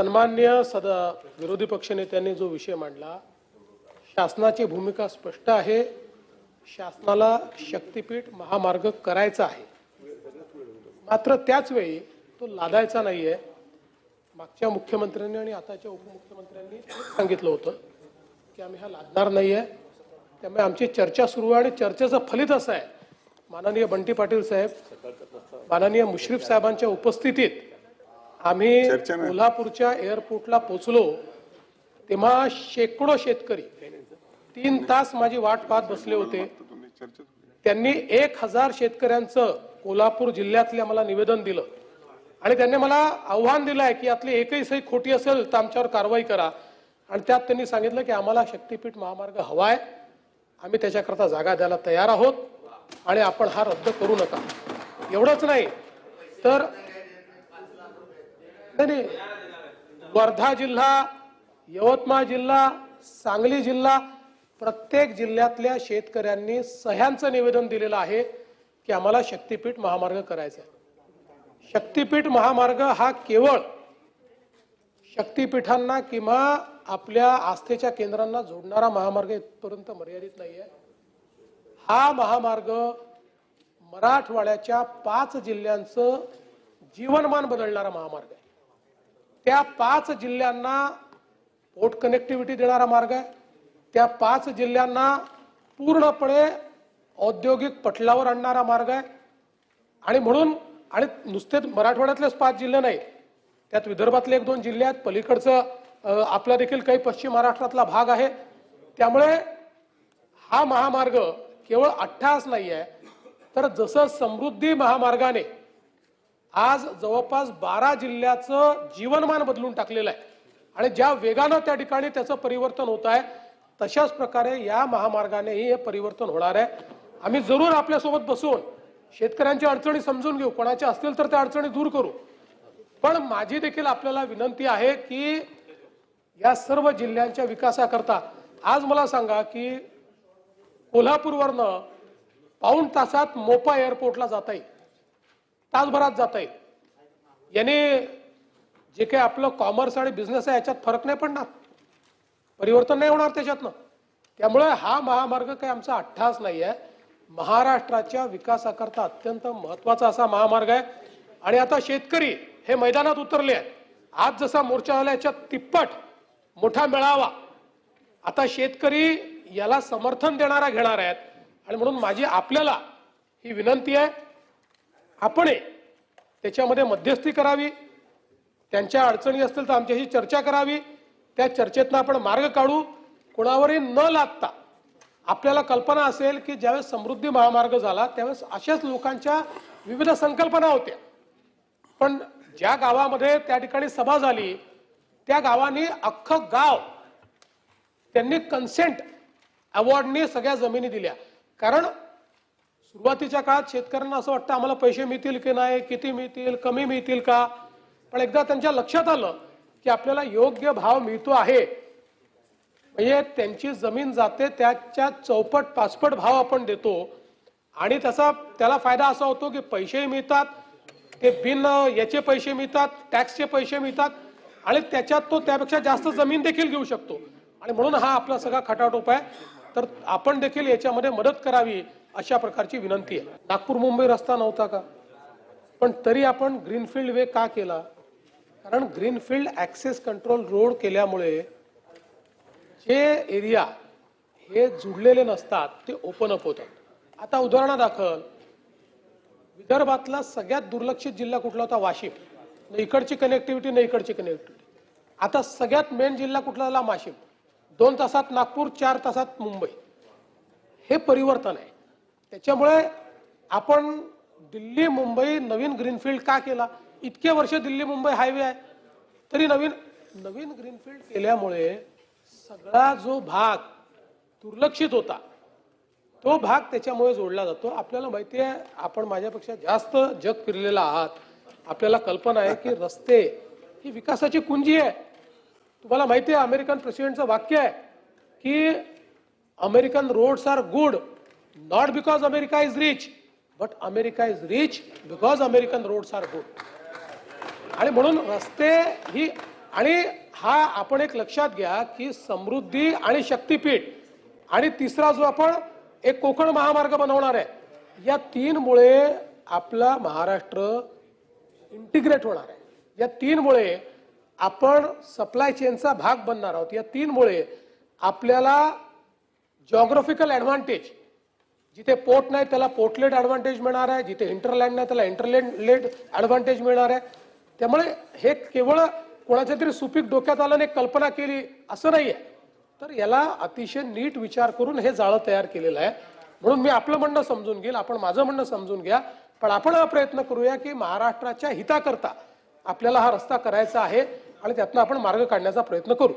सन्मान्य सदा विरोधी पक्षनेत्यांनी जो विषय मांडला शासनाची भूमिका स्पष्ट आहे. शासनाला शक्तीपीठ महामार्ग करायचा आहे. मात्र त्याच वेळी तो लादायचा नाही आहे मागच्या मुख्यमंत्र्यांनी आणि आताच्या उपमुख्यमंत्र्यांनी सांगितलं होतं की आम्ही हा लादणार नाही आहे त्यामुळे आमची चर्चा सुरू आहे आणि चर्चेचं फलित असं आहे. माननीय बंटी पाटील साहेब माननीय मुश्रीफ साहेबांच्या उपस्थितीत आम्ही. कोल्हापूरच्या एअरपोर्टला पोहोचलो तेव्हा शेकडो शेतकरी तीन तास माझी वाट पाहत बसले होते. त्यांनी एक हजार शेतकऱ्यांचं कोल्हापूर जिल्ह्यातल्या मला निवेदन दिलं. आणि त्यांनी मला आव्हान दिलं आहे की यातली एकही सही खोटी असेल तर आमच्यावर कारवाई करा. आणि त्यात त्यांनी सांगितलं की आम्हाला शक्तीपीठ महामार्ग हवा आहे आम्ही त्याच्याकरता जागा द्यायला तयार आहोत आणि आपण हा रद्द करू नका. एवढंच नाही तर नाही वर्धा जिल्हा यवतमाळ जिल्हा सांगली जिल्हा प्रत्येक जिल्ह्यातल्या शेतकऱ्यांनी सह्यांचं निवेदन दिलेलं आहे की आम्हाला शक्तीपीठ महामार्ग करायचा आहे शक्तीपीठ महामार्ग हा केवळ शक्तीपीठांना किंवा आपल्या आस्थेच्या केंद्रांना जोडणारा महामार्ग इथपर्यंत मर्यादित नाही आहे हा महामार्ग मराठवाड्याच्या पाच जिल्ह्यांचं जीवनमान बदलणारा महामार्ग आहे. त्या पाच जिल्ह्यांना पोर्ट कनेक्टिव्हिटी देणारा मार्ग आहे. त्या पाच जिल्ह्यांना पूर्णपणे औद्योगिक पटलावर आणणारा मार्ग आहे. आणि म्हणून आणि नुसतेच मराठवाड्यातलेच पाच जिल्हे नाही त्यात विदर्भातले एक दोन जिल्हे आहेत. पलीकडचं आपला देखील काही पश्चिम महाराष्ट्रातला भाग आहे. त्यामुळे हा महामार्ग केवळ अठ्ठास नाही आहे तर जसं समृद्धी महामार्गाने आज जवळपास बारा जिल्ह्याचं जीवनमान बदलून टाकलेलं आहे. आणि ज्या वेगानं त्या ठिकाणी त्याचं परिवर्तन होत आहे तशाच प्रकारे या महामार्गानेही हे परिवर्तन होणार आहे. आम्ही जरूर आपल्यासोबत बसून शेतकऱ्यांच्या अडचणी समजून घेऊ. कोणाच्या असतील तर त्या अडचणी दूर करू. पण माझी देखील आपल्याला विनंती आहे की या सर्व जिल्ह्यांच्या विकासाकरता आज मला सांगा की कोल्हापूरवरनं पाऊण तासात मोपा एअरपोर्टला जाता येईल. तासभरात जात आहे याने जे काही आपलं कॉमर्स आणि बिझनेस आहे याच्यात फरक नाही पडणार. परिवर्तन नाही होणार त्याच्यातनं. त्यामुळे हा महामार्ग काही आमचा अठ्ठास नाही आहे महाराष्ट्राच्या विकासाकरता अत्यंत महत्त्वाचा असा महामार्ग आहे. आणि आता शेतकरी हे मैदानात उतरले आहेत. आज जसा मोर्चा झाला याच्यात तिप्पट मोठा मेळावा. आता शेतकरी याला समर्थन देणारा घेणार आहेत. आणि म्हणून माझी आपल्याला ही विनंती आहे आपण त्याच्यामध्ये मध्यस्थी करावी. त्यांच्या अडचणी असतील तर आमच्याशी चर्चा करावी. त्या चर्चेतनं आपण मार्ग काढू. कोणावरही न लागता आपल्याला कल्पना असेल की ज्यावेळेस समृद्धी महामार्ग झाला त्यावेळेस अशाच लोकांच्या विविध संकल्पना होत्या. पण ज्या गावामध्ये त्या ठिकाणी सभा झाली त्या गावाने अख्खं गाव त्यांनी कन्सेंट अवॉर्डने सगळ्या जमिनी दिल्या. कारण सुरुवातीच्या काळात शेतकऱ्यांना असं वाटतं आम्हाला पैसे मिळतील की नाही किती मिळतील कमी मिळतील का? पण एकदा त्यांच्या लक्षात आलं की आपल्याला योग्य भाव मिळतो आहे. म्हणजे त्यांची जमीन जाते त्याच्या चौपट पाचपट भाव आपण देतो. आणि त्याचा त्याला फायदा असा होतो की पैसेही मिळतात ते बिन याचे पैसे मिळतात टॅक्सचे पैसे मिळतात आणि त्याच्यात तो त्यापेक्षा जास्त जमीन देखील घेऊ शकतो. आणि म्हणून हा आपला सगळा खटाटोप आहे. तर आपण देखील याच्यामध्ये मदत करावी अशा प्रकारची विनंती आहे. नागपूर मुंबई रस्ता नव्हता का? पण तरी आपण ग्रीनफील्ड वे का केला? कारण ग्रीनफील्ड ऍक्सेस कंट्रोल रोड केल्यामुळे जे एरिया हे जुडलेले नसतात ते ओपन अप होतात. आता उदाहरणादाखल विदर्भातला सगळ्यात दुर्लक्षित जिल्हा कुठला होता? वाशिम. न इकडची कनेक्टिव्हिटी न इकडची कनेक्टिव्हिटी आता सगळ्यात मेन जिल्हा कुठला झाला? वाशिम. दोन तासात नागपूर चार तासात मुंबई. हे परिवर्तन आहे. त्याच्यामुळे आपण दिल्ली मुंबई नवीन ग्रीनफील्ड का केला? इतके वर्ष दिल्ली मुंबई हायवे आहे. तरी नवीन नवीन ग्रीनफील्ड केल्यामुळे सगळा जो भाग दुर्लक्षित होता तो भाग त्याच्यामुळे जोडला जातो. आपल्याला माहिती आहे आपण माझ्यापेक्षा जास्त जग फिरलेला आहात. आपल्याला कल्पना आहे की रस्ते ही विकासाची कुंजी आहे. तुम्हाला माहिती आहे अमेरिकन प्रेसिडेंटचं वाक्य आहे की American roads are good not because America is rich but America is rich because American roads are good आणि म्हणून रस्ते ही आणि हा आपण एक लक्षात घ्या की समृद्धी आणि शक्तीपीठ आणि तिसरा जो आपण एक कोकण महामार्ग बनवणार आहे या तीनमुळे आपला महाराष्ट्र इंटिग्रेट होणार आहे. या तीनमुळे आपण सप्लाय चेनचा भाग बनणार आहोत. या तीनमुळे आपल्याला जॉग्राफिकल ॲडव्हान्टेज जिथे पोर्ट नाही त्याला पोर्टलेट ॲडव्हान्टेज मिळणार आहे. जिथे इंटरलँड नाही त्याला इंटरलँड ॲडव्हान्टेज मिळणार आहे. त्यामुळे हे केवळ कोणाच्या तरी सुपीक डोक्यात आल्याने कल्पना केली असं नाही आहे तर याला अतिशय नीट विचार करून हे जाळं तयार केलेलं आहे. म्हणून मी आपलं म्हणणं समजून घेईल आपण माझं म्हणणं समजून घ्या. पण आपण हा प्रयत्न करूया की महाराष्ट्राच्या हिताकरता आपल्याला हा रस्ता करायचा आहे. आणि त्यातनं आपण मार्ग काढण्याचा प्रयत्न करू.